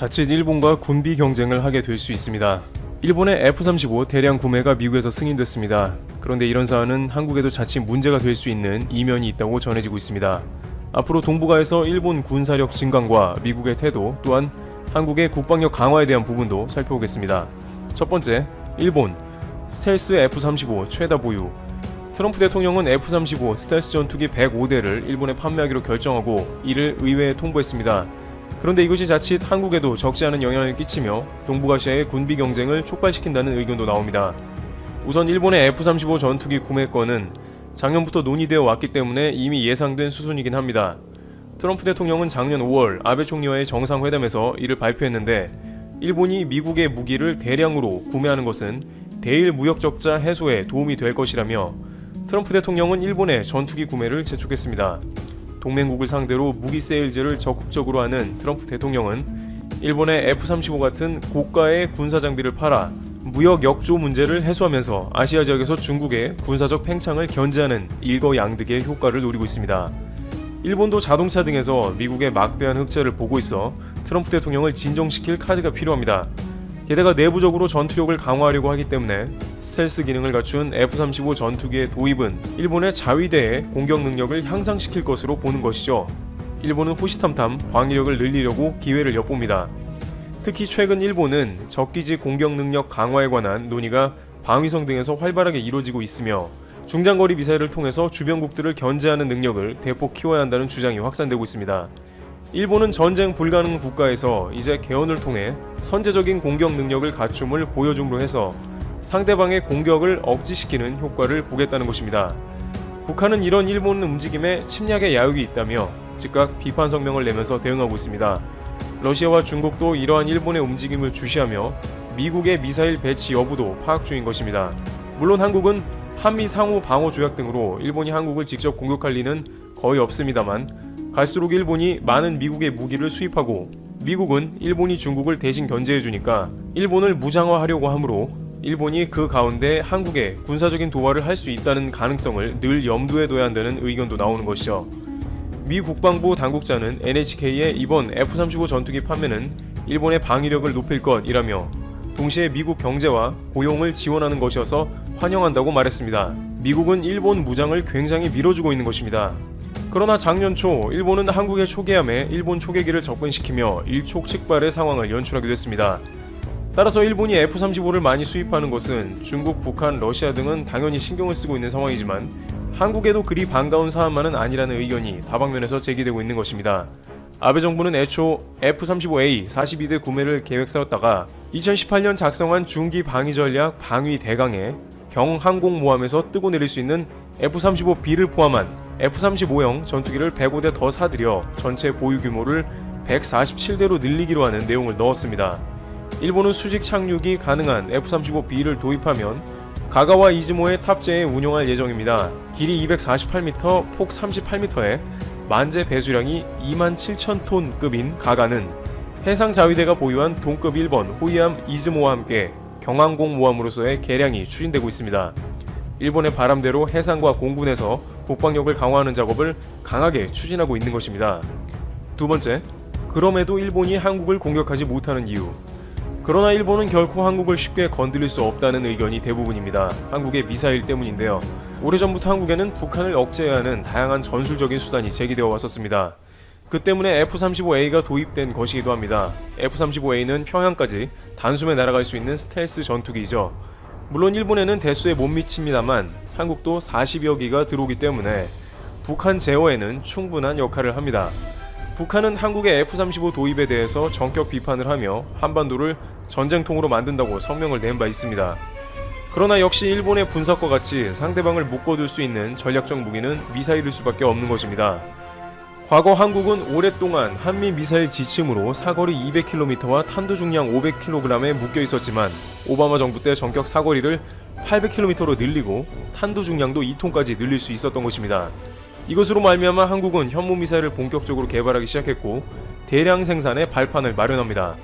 자칫 일본과 군비 경쟁을 하게 될 수 있습니다. 일본의 F-35 대량 구매가 미국에서 승인됐습니다. 그런데 이런 사안은 한국에도 자칫 문제가 될 수 있는 이면이 있다고 전해지고 있습니다. 앞으로 동북아에서 일본 군사력 증강과 미국의 태도 또한 한국의 국방력 강화에 대한 부분도 살펴보겠습니다. 첫 번째, 일본 스텔스 F-35 최다 보유 트럼프 대통령은 F-35 스텔스 전투기 105대를 일본에 판매하기로 결정하고 이를 의회에 통보했습니다. 그런데 이것이 자칫 한국에도 적지 않은 영향을 끼치며 동북아시아의 군비 경쟁을 촉발시킨다는 의견도 나옵니다. 우선 일본의 F-35 전투기 구매권은 작년부터 논의되어 왔기 때문에 이미 예상된 수순이긴 합니다. 트럼프 대통령은 작년 5월 아베 총리와의 정상회담에서 이를 발표했는데 일본이 미국의 무기를 대량으로 구매하는 것은 대일 무역 적자 해소에 도움이 될 것이라며 트럼프 대통령은 일본의 전투기 구매를 재촉했습니다. 동맹국을 상대로 무기 세일즈를 적극적으로 하는 트럼프 대통령은 일본의 F-35 같은 고가의 군사 장비를 팔아 무역 역조 문제를 해소하면서 아시아 지역에서 중국의 군사적 팽창을 견제하는 일거양득의 효과를 노리고 있습니다. 일본도 자동차 등에서 미국의 막대한 흑자를 보고 있어 트럼프 대통령을 진정시킬 카드가 필요합니다. 게다가 내부적으로 전투력을 강화하려고 하기 때문에 스텔스 기능을 갖춘 F-35 전투기의 도입은 일본의 자위대의 공격 능력을 향상시킬 것으로 보는 것이죠. 일본은 호시탐탐 방위력을 늘리려고 기회를 엿봅니다. 특히 최근 일본은 적기지 공격 능력 강화에 관한 논의가 방위성 등에서 활발하게 이루어지고 있으며 중장거리 미사일을 통해서 주변국들을 견제하는 능력을 대폭 키워야 한다는 주장이 확산되고 있습니다. 일본은 전쟁 불가능 국가에서 이제 개헌을 통해 선제적인 공격 능력을 갖춤을 보여줌으로 해서 상대방의 공격을 억지시키는 효과를 보겠다는 것입니다. 북한은 이런 일본 움직임에 침략의 야욕이 있다며 즉각 비판 성명을 내면서 대응하고 있습니다. 러시아와 중국도 이러한 일본의 움직임을 주시하며 미국의 미사일 배치 여부도 파악 중인 것입니다. 물론 한국은 한미 상호 방어 조약 등으로 일본이 한국을 직접 공격할 리는 거의 없습니다만 갈수록 일본이 많은 미국의 무기를 수입하고 미국은 일본이 중국을 대신 견제해 주니까 일본을 무장화하려고 하므로 일본이 그 가운데 한국에 군사적인 도발을 할 수 있다는 가능성을 늘 염두에 둬야 한다는 의견도 나오는 것이죠. 미 국방부 당국자는 NHK의 이번 F-35 전투기 판매는 일본의 방위력을 높일 것이라며 동시에 미국 경제와 고용을 지원하는 것이어서 환영한다고 말했습니다. 미국은 일본 무장을 굉장히 밀어주고 있는 것입니다. 그러나 작년 초 일본은 한국의 초계함에 일본 초계기를 접근시키며 일촉즉발의 상황을 연출하기도 했습니다. 따라서 일본이 F-35를 많이 수입하는 것은 중국, 북한, 러시아 등은 당연히 신경을 쓰고 있는 상황이지만 한국에도 그리 반가운 사안만은 아니라는 의견이 다방면에서 제기되고 있는 것입니다. 아베 정부는 애초 F-35A 42대 구매를 계획 세웠다가 2018년 작성한 중기 방위 전략 방위 대강에 경항공모함에서 뜨고 내릴 수 있는 F-35B를 포함한 F-35형 전투기를 105대 더 사들여 전체 보유 규모를 147대로 늘리기로 하는 내용을 넣었습니다. 일본은 수직 착륙이 가능한 F-35B를 도입하면 가가와 이즈모의 탑재에 운용할 예정입니다. 길이 248m, 폭 38m에 만재 배수량이 2만 7천 톤급인 가가는 해상 자위대가 보유한 동급 1번 호위함 이즈모와 함께 경항공 모함으로서의 개량이 추진되고 있습니다. 일본의 바람대로 해상과 공군에서 국방력을 강화하는 작업을 강하게 추진하고 있는 것입니다. 두 번째, 그럼에도 일본이 한국을 공격하지 못하는 이유. 그러나 일본은 결코 한국을 쉽게 건드릴 수 없다는 의견이 대부분입니다. 한국의 미사일 때문인데요. 오래전부터 한국에는 북한을 억제해야 하는 다양한 전술적인 수단이 제기되어 왔었습니다. 그 때문에 F-35A가 도입된 것이기도 합니다. F-35A는 평양까지 단숨에 날아갈 수 있는 스텔스 전투기죠. 물론 일본에는 대수에 못 미칩니다만 한국도 40여 기가 들어오기 때문에 북한 제어에는 충분한 역할을 합니다. 북한은 한국의 F-35 도입에 대해서 전격 비판을 하며 한반도를 전쟁통으로 만든다고 성명을 낸 바 있습니다. 그러나 역시 일본의 분석과 같이 상대방을 묶어둘 수 있는 전략적 무기는 미사일일 수밖에 없는 것입니다. 과거 한국은 오랫동안 한미 미사일 지침으로 사거리 200km와 탄두 중량 500kg에 묶여 있었지만 오바마 정부 때 전격 사거리를 800km로 늘리고 탄두 중량도 2톤까지 늘릴 수 있었던 것입니다. 이것으로 말미암아 한국은 현무 미사일을 본격적으로 개발하기 시작했고 대량 생산의 발판을 마련합니다.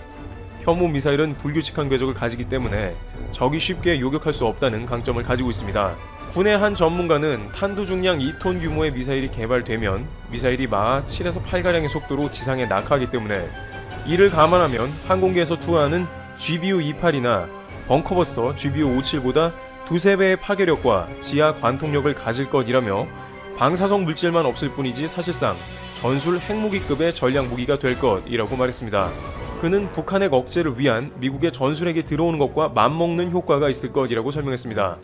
현무 미사일은 불규칙한 궤적을 가지기 때문에 적이 쉽게 요격할 수 없다는 강점을 가지고 있습니다. 군의 한 전문가는 탄두 중량 2톤 규모의 미사일이 개발되면 미사일이 마하 7에서 8가량의 속도로 지상에 낙하하기 때문에 이를 감안하면 항공기에서 투하하는 GBU-28이나 벙커버스터 GBU-57보다 두세 배의 파괴력과 지하 관통력을 가질 것이라며 방사성 물질만 없을 뿐이지 사실상 전술 핵무기급의 전략 무기가 될 것이라고 말했습니다. 그는 북한의 억제를 위한 미국의 전술핵이 들어오는 것과 맞먹는 효과가 있을 것이라고 설명했습니다.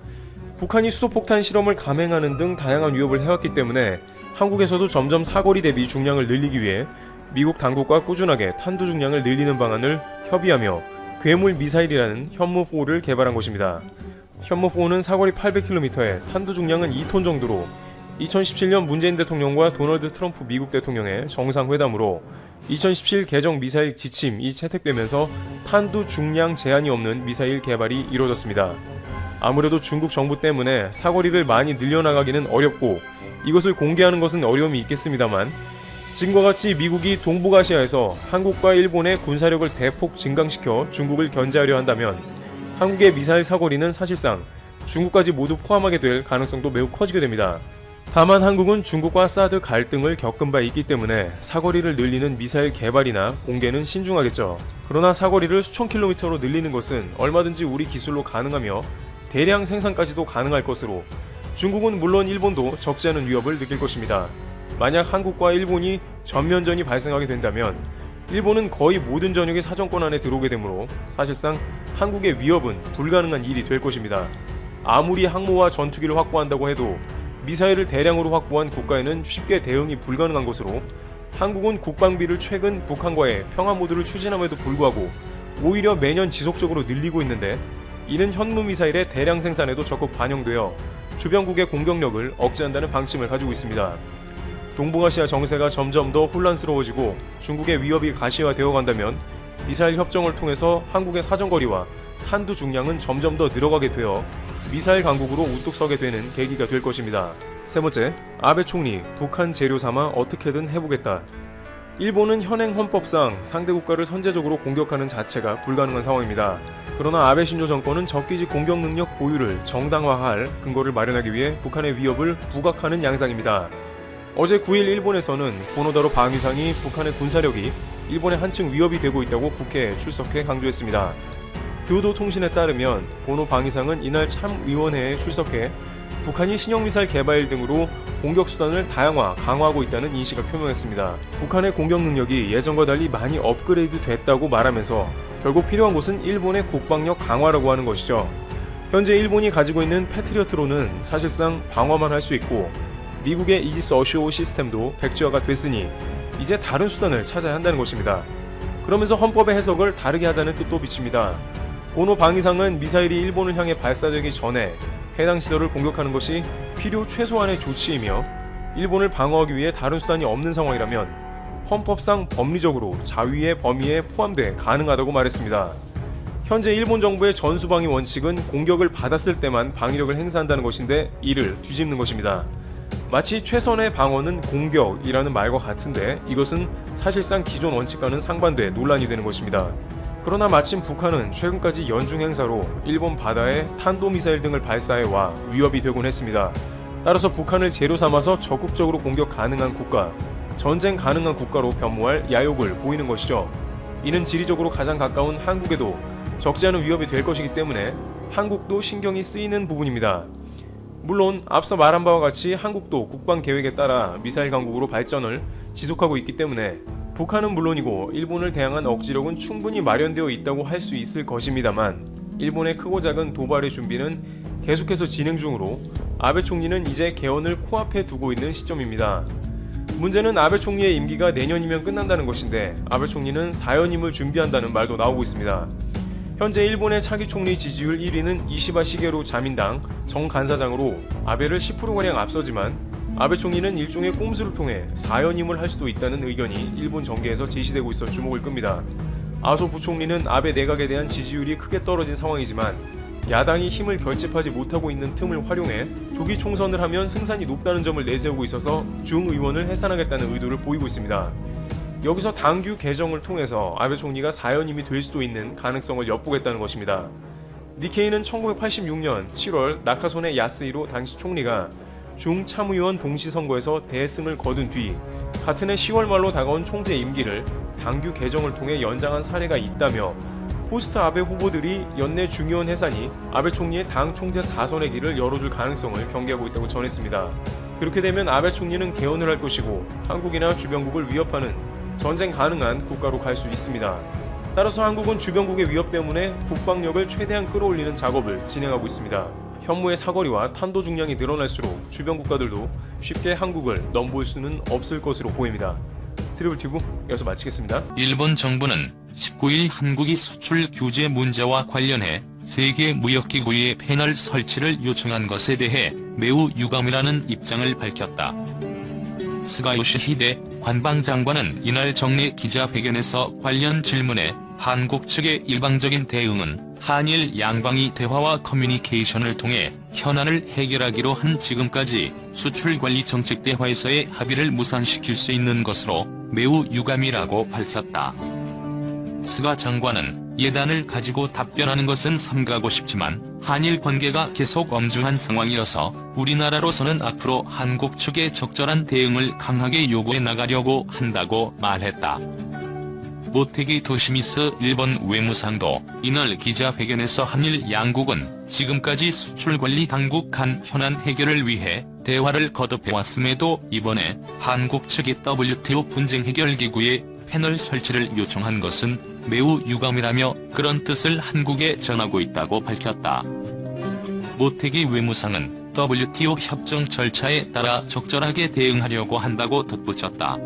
북한이 수소폭탄 실험을 감행하는 등 다양한 위협을 해왔기 때문에 한국에서도 점점 사거리 대비 중량을 늘리기 위해 미국 당국과 꾸준하게 탄두 중량을 늘리는 방안을 협의하며 괴물 미사일이라는 현무4를 개발한 것입니다. 현무4는 사거리 800km에 탄두 중량은 2톤 정도로 2017년 문재인 대통령과 도널드 트럼프 미국 대통령의 정상회담으로 2017 개정 미사일 지침이 채택되면서 탄두 중량 제한이 없는 미사일 개발이 이루어졌습니다. 아무래도 중국 정부 때문에 사거리를 많이 늘려나가기는 어렵고 이것을 공개하는 것은 어려움이 있겠습니다만 지금과 같이 미국이 동북아시아에서 한국과 일본의 군사력을 대폭 증강시켜 중국을 견제하려 한다면 한국의 미사일 사거리는 사실상 중국까지 모두 포함하게 될 가능성도 매우 커지게 됩니다. 다만 한국은 중국과 사드 갈등을 겪은 바 있기 때문에 사거리를 늘리는 미사일 개발이나 공개는 신중하겠죠. 그러나 사거리를 수천 킬로미터로 늘리는 것은 얼마든지 우리 기술로 가능하며 대량 생산까지도 가능할 것으로 중국은 물론 일본도 적지 않은 위협을 느낄 것입니다. 만약 한국과 일본이 전면전이 발생하게 된다면 일본은 거의 모든 전역의 사정권 안에 들어오게 되므로 사실상 한국의 위협은 불가능한 일이 될 것입니다. 아무리 항모와 전투기를 확보한다고 해도 미사일을 대량으로 확보한 국가에는 쉽게 대응이 불가능한 것으로 한국은 국방비를 최근 북한과의 평화 모드를 추진함에도 불구하고 오히려 매년 지속적으로 늘리고 있는데 이는 현무 미사일의 대량 생산에도 적극 반영되어 주변국의 공격력을 억제한다는 방침을 가지고 있습니다. 동북아시아 정세가 점점 더 혼란스러워지고 중국의 위협이 가시화되어 간다면 미사일 협정을 통해서 한국의 사정거리와 탄두 중량은 점점 더 늘어가게 되어 미사일 강국으로 우뚝 서게 되는 계기가 될 것입니다. 세 번째, 아베 총리 북한 재료 삼아 어떻게든 해보겠다. 일본은 현행 헌법상 상대 국가를 선제적으로 공격하는 자체가 불가능한 상황입니다. 그러나 아베 신조 정권은 적기지 공격 능력 보유를 정당화할 근거를 마련하기 위해 북한의 위협을 부각하는 양상입니다. 어제 9일 일본에서는 고노다로 방위상이 북한의 군사력이 일본에 한층 위협이 되고 있다고 국회에 출석해 강조했습니다. 교도통신에 따르면 보노 방위상은 이날 참의원회에 출석해 북한이 신형미사일 개발 등으로 공격 수단을 다양화, 강화하고 있다는 인식을 표명했습니다. 북한의 공격 능력이 예전과 달리 많이 업그레이드 됐다고 말하면서 결국 필요한 곳은 일본의 국방력 강화라고 하는 것이죠. 현재 일본이 가지고 있는 패트리어트로는 사실상 방어만 할 수 있고 미국의 이지스 어쇼 시스템도 백지화가 됐으니 이제 다른 수단을 찾아야 한다는 것입니다. 그러면서 헌법의 해석을 다르게 하자는 뜻도 비칩니다. 고노 방위상은 미사일이 일본을 향해 발사되기 전에 해당 시설을 공격하는 것이 필요 최소한의 조치이며 일본을 방어하기 위해 다른 수단이 없는 상황이라면 헌법상 법리적으로 자위의 범위에 포함돼 가능하다고 말했습니다. 현재 일본 정부의 전수방위 원칙은 공격을 받았을 때만 방위력을 행사한다는 것인데 이를 뒤집는 것입니다. 마치 최선의 방어는 공격이라는 말과 같은데 이것은 사실상 기존 원칙과는 상반돼 논란이 되는 것입니다. 그러나 마침 북한은 최근까지 연중 행사로 일본 바다에 탄도미사일 등을 발사해 와 위협이 되곤 했습니다. 따라서 북한을 재료 삼아서 적극적으로 공격 가능한 국가, 전쟁 가능한 국가로 변모할 야욕을 보이는 것이죠. 이는 지리적으로 가장 가까운 한국에도 적지 않은 위협이 될 것이기 때문에 한국도 신경이 쓰이는 부분입니다. 물론 앞서 말한 바와 같이 한국도 국방 계획에 따라 미사일 강국으로 발전을 지속하고 있기 때문에 북한은 물론이고 일본을 대항한 억지력은 충분히 마련되어 있다고 할 수 있을 것입니다만 일본의 크고 작은 도발의 준비는 계속해서 진행 중으로 아베 총리는 이제 개헌을 코앞에 두고 있는 시점입니다. 문제는 아베 총리의 임기가 내년이면 끝난다는 것인데 아베 총리는 4연임을 준비한다는 말도 나오고 있습니다. 현재 일본의 차기 총리 지지율 1위는 이시바 시게로 자민당 정 간사장으로 아베를 10%가량 앞서지만 아베 총리는 일종의 꼼수를 통해 4연임을 할 수도 있다는 의견이 일본 정계에서 제시되고 있어 주목을 끕니다. 아소 부총리는 아베 내각에 대한 지지율이 크게 떨어진 상황이지만 야당이 힘을 결집하지 못하고 있는 틈을 활용해 조기 총선을 하면 승산이 높다는 점을 내세우고 있어서 중 의원을 해산하겠다는 의도를 보이고 있습니다. 여기서 당규 개정을 통해서 아베 총리가 4연임이 될 수도 있는 가능성을 엿보겠다는 것입니다. 니케이는 1986년 7월 나카소네 야스이로 당시 총리가 중 참의원 동시 선거에서 대승을 거둔 뒤 같은 해 10월 말로 다가온 총재 임기를 당규 개정을 통해 연장한 사례가 있다며 포스트 아베 후보들이 연내 중요한 해산이 아베 총리의 당 총재 4선의 길을 열어줄 가능성을 경계하고 있다고 전했습니다. 그렇게 되면 아베 총리는 개헌을 할 것이고 한국이나 주변국을 위협하는 전쟁 가능한 국가로 갈 수 있습니다. 따라서 한국은 주변국의 위협 때문에 국방력을 최대한 끌어올리는 작업을 진행하고 있습니다. 현무의 사거리와 탄도 중량이 늘어날수록 주변 국가들도 쉽게 한국을 넘볼 수는 없을 것으로 보입니다. 트리블 튜브 여기서 마치겠습니다. 일본 정부는 19일 한국이 수출 규제 문제와 관련해 세계 무역기구의 패널 설치를 요청한 것에 대해 매우 유감이라는 입장을 밝혔다. 스가 요시 히데 관방장관은 이날 정례 기자회견에서 관련 질문에 한국 측의 일방적인 대응은 한일 양방이 대화와 커뮤니케이션을 통해 현안을 해결하기로 한 지금까지 수출관리 정책 대화에서의 합의를 무산시킬 수 있는 것으로 매우 유감이라고 밝혔다. 스가 장관은 예단을 가지고 답변하는 것은 삼가고 싶지만 한일 관계가 계속 엄중한 상황이어서 우리나라로서는 앞으로 한국 측의 적절한 대응을 강하게 요구해 나가려고 한다고 말했다. 모테기 도시미스 일본 외무상도 이날 기자회견에서 한일 양국은 지금까지 수출관리 당국 간 현안 해결을 위해 대화를 거듭해왔음에도 이번에 한국 측이 WTO 분쟁 해결 기구에 패널 설치를 요청한 것은 매우 유감이라며 그런 뜻을 한국에 전하고 있다고 밝혔다. 모태기 외무상은 WTO 협정 절차에 따라 적절하게 대응하려고 한다고 덧붙였다.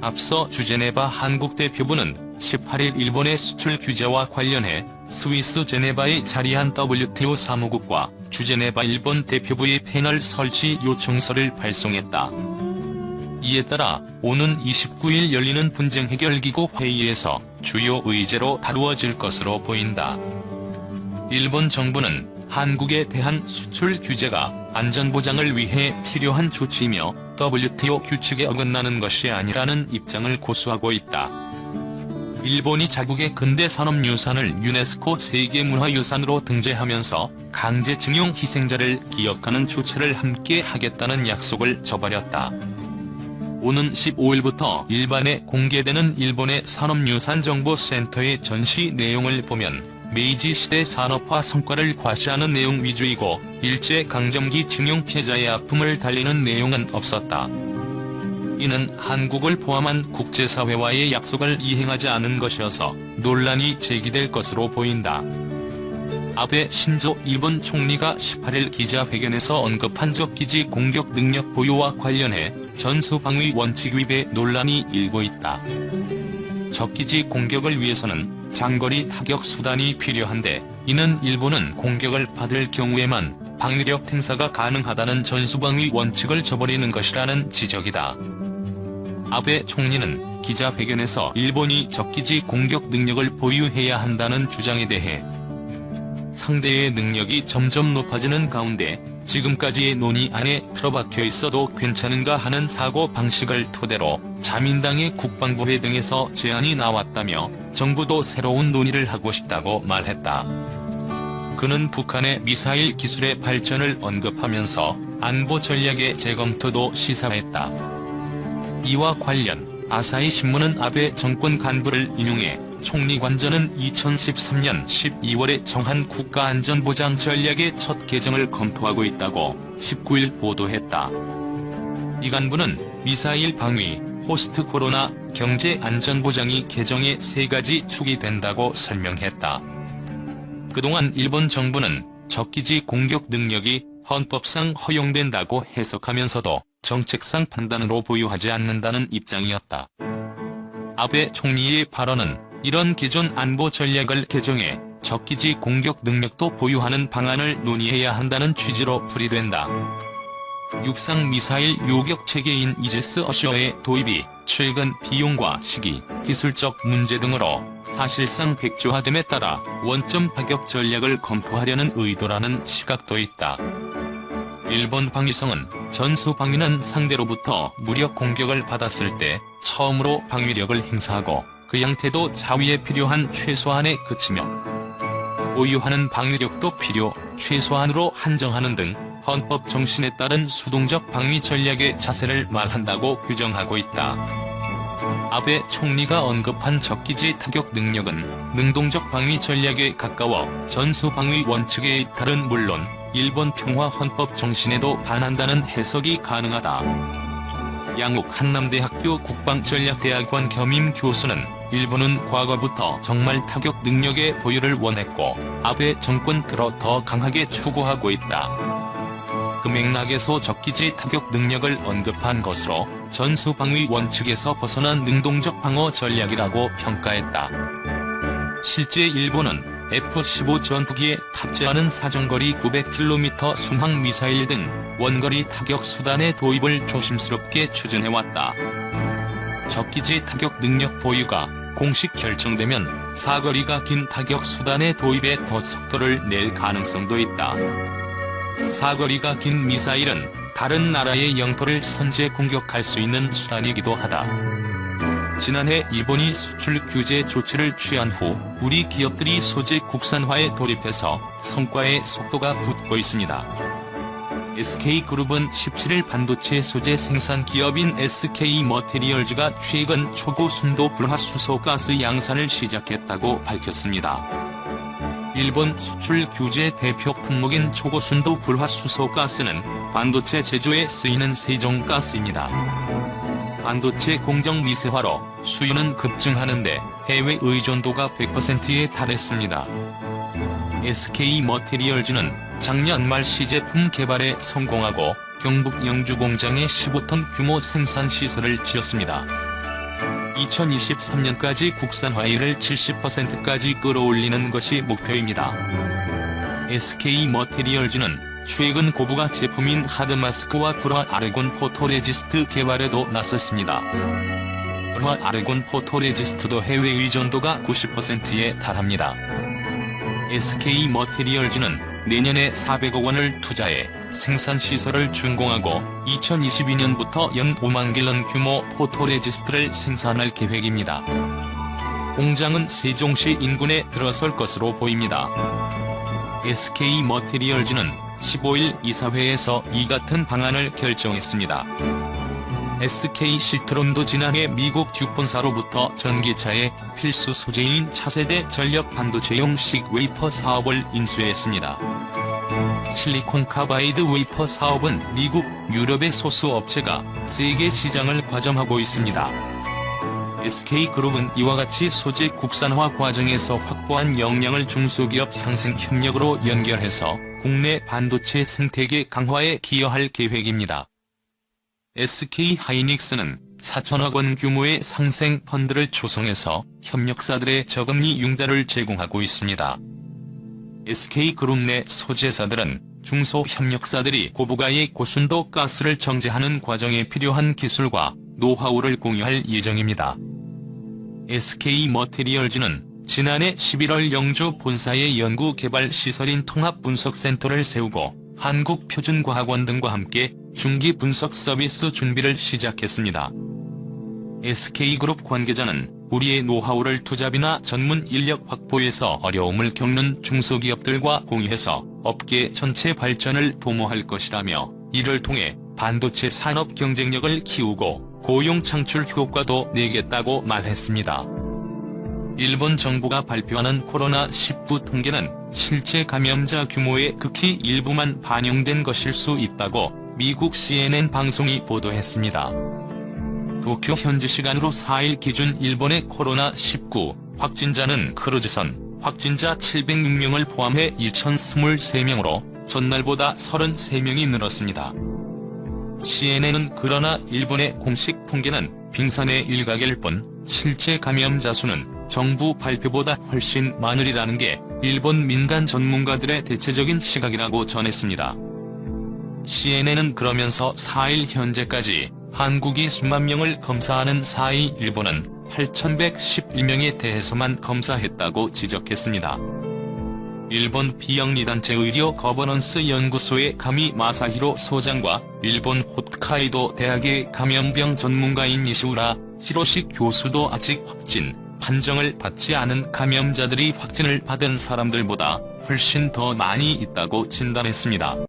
앞서 주제네바 한국 대표부는 18일 일본의 수출 규제와 관련해 스위스 제네바에 자리한 WTO 사무국과 주제네바 일본 대표부의 패널 설치 요청서를 발송했다. 이에 따라 오는 29일 열리는 분쟁 해결기구 회의에서 주요 의제로 다루어질 것으로 보인다. 일본 정부는 한국에 대한 수출 규제가 안전보장을 위해 필요한 조치이며 WTO 규칙에 어긋나는 것이 아니라는 입장을 고수하고 있다. 일본이 자국의 근대 산업 유산을 유네스코 세계문화유산으로 등재하면서 강제징용 희생자를 기억하는 조치를 함께 하겠다는 약속을 저버렸다. 오는 15일부터 일반에 공개되는 일본의 산업유산정보센터의 전시 내용을 보면 메이지 시대 산업화 성과를 과시하는 내용 위주이고 일제강점기 징용 피해자의 아픔을 달리는 내용은 없었다. 이는 한국을 포함한 국제사회와의 약속을 이행하지 않은 것이어서 논란이 제기될 것으로 보인다. 아베 신조 일본 총리가 18일 기자회견에서 언급한 적기지 공격 능력 보유와 관련해 전수방위 원칙 위배 논란이 일고 있다. 적기지 공격을 위해서는 장거리 타격 수단이 필요한데 이는 일본은 공격을 받을 경우에만 방위력 행사가 가능하다는 전수방위 원칙을 저버리는 것이라는 지적이다. 아베 총리는 기자회견에서 일본이 적기지 공격 능력을 보유해야 한다는 주장에 대해 상대의 능력이 점점 높아지는 가운데 지금까지의 논의 안에 틀어박혀 있어도 괜찮은가 하는 사고 방식을 토대로 자민당의 국방부회 등에서 제안이 나왔다며 정부도 새로운 논의를 하고 싶다고 말했다. 그는 북한의 미사일 기술의 발전을 언급하면서 안보 전략의 재검토도 시사했다. 이와 관련 아사히 신문은 아베 정권 간부를 인용해 총리 관저는 2013년 12월에 정한 국가안전보장 전략의 첫 개정을 검토하고 있다고 19일 보도했다. 이 간부는 미사일 방위, 호스트 코로나, 경제 안전보장이 개정의 세 가지 축이 된다고 설명했다. 그동안 일본 정부는 적기지 공격 능력이 헌법상 허용된다고 해석하면서도 정책상 판단으로 보유하지 않는다는 입장이었다. 아베 총리의 발언은 이런 기존 안보 전략을 개정해 적기지 공격 능력도 보유하는 방안을 논의해야 한다는 취지로 풀이된다. 육상 미사일 요격 체계인 이제스 어셔의 도입이 최근 비용과 시기, 기술적 문제 등으로 사실상 백조화됨에 따라 원점 파격 전략을 검토하려는 의도라는 시각도 있다. 일본 방위성은 전수 방위는 상대로부터 무력 공격을 받았을 때 처음으로 방위력을 행사하고 그 양태도 자위에 필요한 최소한에 그치며 보유하는 방위력도 필요 최소한으로 한정하는 등 헌법 정신에 따른 수동적 방위 전략의 자세를 말한다고 규정하고 있다. 아베 총리가 언급한 적기지 타격 능력은 능동적 방위 전략에 가까워 전수 방위 원칙에 이탈은 물론 일본 평화 헌법 정신에도 반한다는 해석이 가능하다. 양욱 한남대학교 국방전략대학원 겸임 교수는 일본은 과거부터 정말 타격 능력의 보유를 원했고 아베 정권 들어 더 강하게 추구하고 있다. 그 맥락에서 적기지 타격 능력을 언급한 것으로 전수방위 원칙에서 벗어난 능동적 방어 전략이라고 평가했다. 실제 일본은 F-15 전투기에 탑재하는 사정거리 900km 순항 미사일 등 원거리 타격 수단의 도입을 조심스럽게 추진해왔다. 적기지 타격 능력 보유가 공식 결정되면 사거리가 긴 타격 수단의 도입에 더 속도를 낼 가능성도 있다. 사거리가 긴 미사일은 다른 나라의 영토를 선제 공격할 수 있는 수단이기도 하다. 지난해 일본이 수출 규제 조치를 취한 후 우리 기업들이 소재 국산화에 돌입해서 성과의 속도가 붙고 있습니다. SK그룹은 17일 반도체 소재 생산 기업인 SK머테리얼즈가 최근 초고 순도 불화수소가스 양산을 시작했다고 밝혔습니다. 일본 수출 규제 대표 품목인 초고순도 불화수소가스는 반도체 제조에 쓰이는 세정가스입니다. 반도체 공정 미세화로 수요는 급증하는데 해외 의존도가 100%에 달했습니다. SK머테리얼즈는 작년 말 시제품 개발에 성공하고 경북 영주 공장에 15톤 규모 생산 시설을 지었습니다. 2023년까지 국산화율을 70%까지 끌어올리는 것이 목표입니다. SK머테리얼즈는 최근 고부가 제품인 하드마스크와 불화 아르곤 포토레지스트 개발에도 나섰습니다. 불화 아르곤 포토레지스트도 해외 의존도가 90%에 달합니다. SK머테리얼즈는 내년에 400억 원을 투자해 생산시설을 준공하고 2022년부터 연 5만 갤런 규모 포토레지스트를 생산할 계획입니다. 공장은 세종시 인근에 들어설 것으로 보입니다. SK머테리얼즈는 15일 이사회에서 이 같은 방안을 결정했습니다. SK 시트론도 지난해 미국 주폰사로부터 전기차의 필수 소재인 차세대 전력 반도체용 식 웨이퍼 사업을 인수했습니다. 실리콘 카바이드 웨이퍼 사업은 미국, 유럽의 소수 업체가 세계 시장을 과점하고 있습니다. SK그룹은 이와 같이 소재 국산화 과정에서 확보한 역량을 중소기업 상생 협력으로 연결해서 국내 반도체 생태계 강화에 기여할 계획입니다. SK 하이닉스는 4천억 원 규모의 상생 펀드를 조성해서 협력사들의 저금리 융자를 제공하고 있습니다. SK그룹 내 소재사들은 중소협력사들이 고부가의 고순도 가스를 정제하는 과정에 필요한 기술과 노하우를 공유할 예정입니다. SK머테리얼즈는 지난해 11월 영주 본사의 연구개발 시설인 통합분석센터를 세우고 한국표준과학원 등과 함께 중기 분석 서비스 준비를 시작했습니다. SK그룹 관계자는 우리의 노하우를 투자비나 전문 인력 확보에서 어려움을 겪는 중소기업들과 공유해서 업계 전체 발전을 도모할 것이라며 이를 통해 반도체 산업 경쟁력을 키우고 고용 창출 효과도 내겠다고 말했습니다. 일본 정부가 발표하는 코로나19 통계는 실제 감염자 규모의 극히 일부만 반영된 것일 수 있다고 미국 CNN 방송이 보도했습니다. 도쿄 현지 시간으로 4일 기준 일본의 코로나19 확진자는 크루즈선 확진자 706명을 포함해 1,023명으로 전날보다 33명이 늘었습니다. CNN은 그러나 일본의 공식 통계는 빙산의 일각일 뿐 실제 감염자 수는 정부 발표보다 훨씬 많으리라는 게 일본 민간 전문가들의 대체적인 시각이라고 전했습니다. CNN은 그러면서 4일 현재까지 한국이 수만 명을 검사하는 4위 일본은 8,111명에 대해서만 검사했다고 지적했습니다. 일본 비영리단체 의료 거버넌스 연구소의 가미 마사히로 소장과 일본 홋카이도 대학의 감염병 전문가인 이시우라 히로시 교수도 아직 확진, 판정을 받지 않은 감염자들이 확진을 받은 사람들보다 훨씬 더 많이 있다고 진단했습니다.